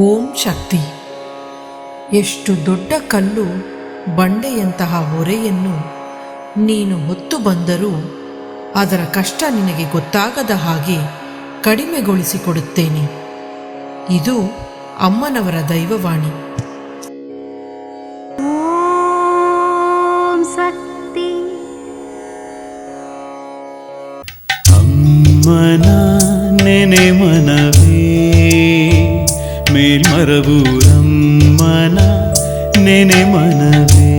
ಓಂ ಶಕ್ತಿ. ಎಷ್ಟು ದೊಡ್ಡ ಕಲ್ಲು ಬಂಡೆಯಂತಹ ಹೊರೆಯನ್ನು ನೀನು ಹೊತ್ತು ಬಂದರೂ ಅದರ ಕಷ್ಟ ನಿನಗೆ ಗೊತ್ತಾಗದ ಹಾಗೆ ಕಡಿಮೆಗೊಳಿಸಿಕೊಡುತ್ತೇನೆ. ಇದು ಅಮ್ಮನವರ ದೈವವಾಣಿ. ಓಂ ಶಕ್ತಿ. ಅಮ್ಮನ ನೆನೆ ಮನವೇ. ಮೇಲ್ಮರವು ಅಮ್ಮನ ನೆನೆ ಮನವೇ